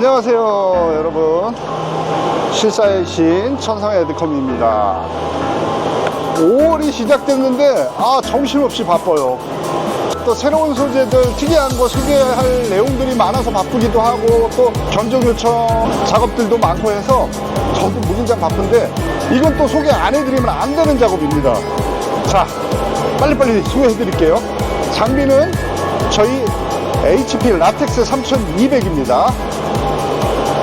안녕하세요 여러분. 실사의 신 천상 에드컴입니다. 5월이 시작됐는데 아 정신없이 바빠요. 또 새로운 소재들 특이한 거 소개할 내용들이 많아서 바쁘기도 하고 또 견적 요청 작업들도 많고 해서 저도 무진장 바쁜데 이건 또 소개 안 해드리면 안 되는 작업입니다. 자 빨리빨리 소개해 드릴게요. 장비는 저희 HP 라텍스 3200입니다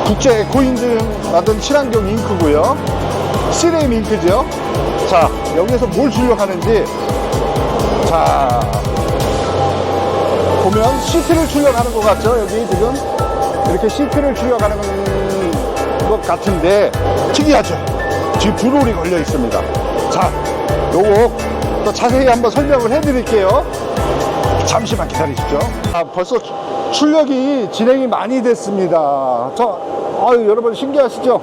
국제 에코인증 받은 친환경 잉크고요. 시레임 잉크죠. 자 여기에서 뭘 출력하는지. 자 보면 시트를 출력하는 것 같죠? 여기 지금 이렇게 시트를 출력하는 것 같은데 특이하죠? 지금 브롤이 걸려 있습니다. 자 요거 또 자세히 한번 설명을 해 드릴게요. 잠시만 기다리십시오. 아, 벌써 추- 출력이 진행이 많이 됐습니다. 저 아유 여러분 신기하시죠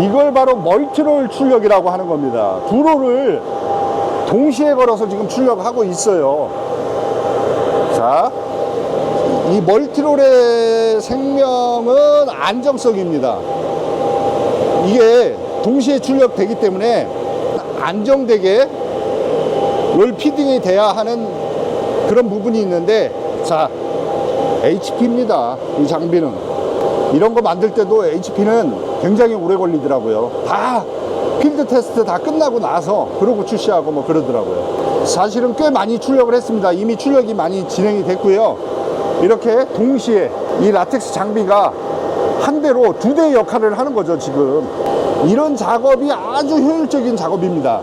이걸 바로 멀티롤 출력이라고 하는 겁니다 두 롤을 동시에 걸어서 지금 출력하고 있어요 자, 이 멀티롤의 생명은 안정성입니다. 이게 동시에 출력되기 때문에 안정되게 롤 피딩이 돼야 하는 그런 부분이 있는데, 자, HP입니다. 이 장비는. 이런 거 만들 때도 HP는 굉장히 오래 걸리더라고요. 다 필드 테스트 다 끝나고 나서 그러고 출시하고 뭐 그러더라고요. 사실은 꽤 많이 출력을 했습니다. 이미 출력이 많이 진행이 됐고요. 이렇게 동시에 이 라텍스 장비가 한 대로 두 대의 역할을 하는 거죠, 지금. 이런 작업이 아주 효율적인 작업입니다.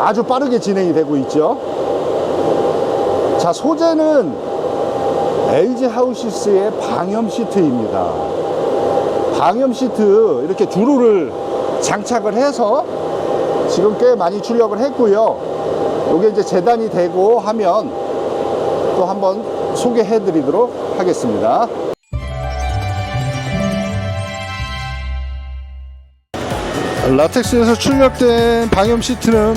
아주 빠르게 진행이 되고 있죠. 자, 소재는 LG 하우시스의 방염 시트입니다. 방염 시트 이렇게 주로를 장착을 해서 지금 꽤 많이 출력을 했고요. 이게 이제 재단이 되고 하면 또 한번 소개해 드리도록 하겠습니다. 라텍스에서 출력된 방염 시트는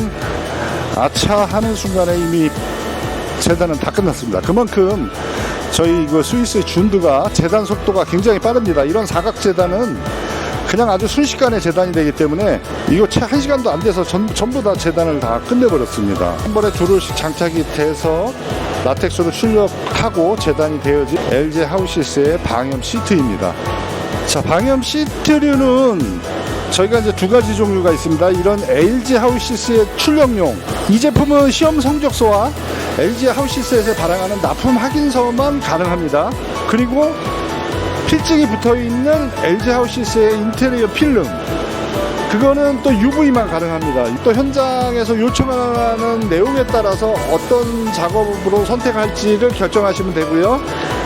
아차 하는 순간에 이미 재단은 다 끝났습니다. 그만큼 저희 이거 스위스의 준드가 재단 속도가 굉장히 빠릅니다. 이런 사각 재단은 그냥 아주 순식간에 재단이 되기 때문에 이거 채 한 시간도 안 돼서 전, 전부 다 재단을 다 끝내버렸습니다. 한 번에 두 롤씩 장착이 돼서 라텍스로 출력하고 재단이 되어진 LG 하우시스의 방염 시트입니다. 자, 방염 시트류는 저희가 이제 두 가지 종류가 있습니다. 이런 LG 하우시스의 출력용. 이 제품은 시험 성적서와 LG 하우시스에서 발행하는 납품 확인서만 가능합니다. 그리고 필증이 붙어 있는 LG 하우시스의 인테리어 필름. 그거는 또 UV만 가능합니다. 또 현장에서 요청하는 내용에 따라서 어떤 작업으로 선택할지를 결정하시면 되고요.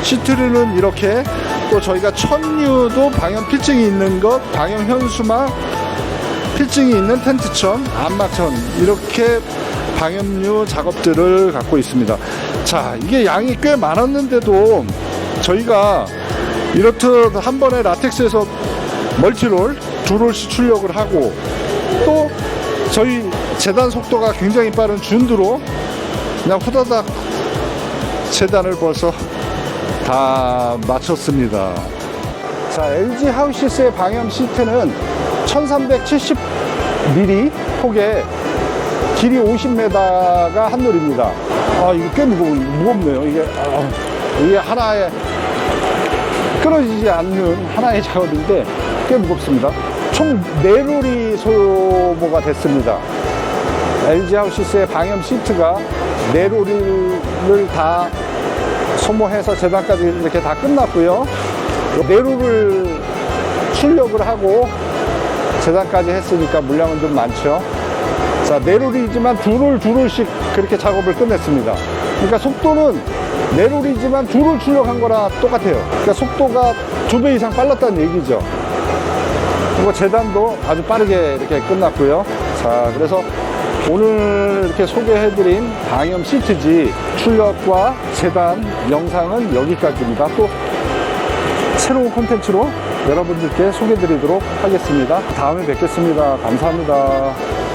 시트류는 이렇게 또 저희가 천류도 방염 필증이 있는 것, 방염 현수막 필증이 있는 텐트천, 안막천 이렇게 방염류 작업들을 갖고 있습니다. 자, 이게 양이 꽤 많았는데도 저희가 이렇듯 한 번에 라텍스에서 멀티롤 두 롤씩 출력을 하고 또 저희 재단 속도가 굉장히 빠른 준드로 그냥 후다닥 재단을 벌써 다 마쳤습니다. 자, LG 하우시스의 방염 시트는 1370mm 폭에 길이 50m가 한 롤입니다. 아, 이거 꽤 무거운, 무겁네요. 이게, 아, 이게 하나에 끊어지지 않는 하나의 작업인데 꽤 무겁습니다. 총 4롤이 소모가 됐습니다. LG 하우시스의 방염 시트가 4롤을 다 소모해서 재단까지 이렇게 다 끝났고요. 내루를 출력을 하고 재단까지 했으니까 물량은 좀 많죠. 자, 내룰이지만 두 롤, 두 롤씩 그렇게 작업을 끝냈습니다. 그러니까 속도는 두롤 출력한 거랑 똑같아요. 그러니까 속도가 두 배 이상 빨랐다는 얘기죠. 그리고 재단도 아주 빠르게 이렇게 끝났고요. 자, 그래서 오늘 이렇게 소개해드린 방염 시트지 출력과 재단 영상은 여기까지입니다. 또 새로운 콘텐츠로 여러분들께 소개드리도록 하겠습니다. 다음에 뵙겠습니다. 감사합니다.